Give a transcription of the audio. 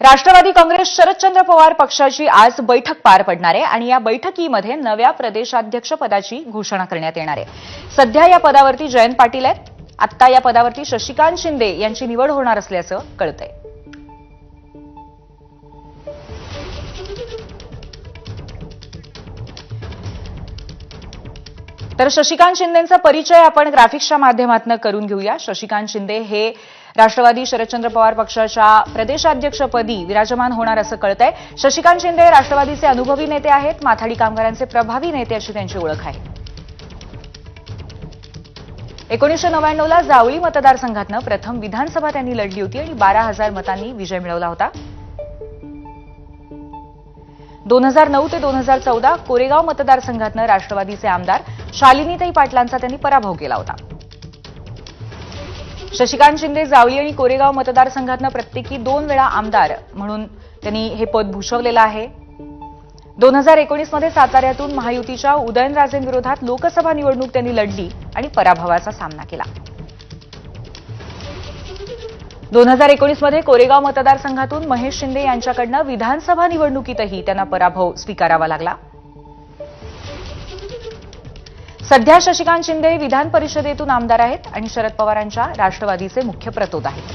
राष्ट्रवादी काँग्रेस शरदचंद्र पवार पक्षाची आज बैठक पार पडणार आहे आणि या बैठकीमध्ये नव्या प्रदेशाध्यक्ष पदाची घोषणा करण्यात येणार आहे. सध्या या पदावरती जयंत पाटील आहेत. आत्ता या पदावरती शशिकांत शिंदे यांची निवड होणार असल्याचं कळतंय. तर शशिकांत शिंदेचा परिचय आपण ग्राफिक्सच्या माध्यमातून करून घेऊया. शशिकांत शिंदे हे राष्ट्रवादी शरदचंद्र पवार पक्षाच्या प्रदेशाध्यक्षपदी विराजमान होणार असं कळतंय. शशिकांत शिंदे राष्ट्रवादीचे अनुभवी नेते आहेत माथाडी कामगारांचे प्रभावी नेते अशी त्यांची ओळख आहे. एकोणीसशे नव्याण्णवला जावळी मतदारसंघातनं प्रथम विधानसभा त्यांनी लढली होती आणि बारा हजार मतांनी विजय मिळवला होता. दोन हजार नऊ ते दोन हजार चौदा कोरेगाव मतदारसंघातनं राष्ट्रवादीचे आमदार शालिनीताई पाटलांचा त्यांनी पराभव केला होता. शशिकांत शिंदे जावली आणि कोरेगाव मतदारसंघातनं प्रत्येकी दोन वेळा आमदार म्हणून त्यांनी हे पद भूषवलेलं आहे. दोन हजार एकोणीसमध्ये साताऱ्यातून महायुतीच्या उदयनराजेंविरोधात लोकसभा निवडणूक त्यांनी लढली आणि पराभवाचा सामना केला. दोन हजार एकोणीसमध्ये कोरेगाव मतदारसंघातून महेश शिंदे यांच्याकडनं विधानसभा निवडणुकीतही त्यांना पराभव स्वीकारावा लागला. सध्या शशिकांत शिंदे विधान परिषदेतून आमदार आहेत आणि शरद पवारांच्या राष्ट्रवादीचे मुख्य प्रतोद आहेत.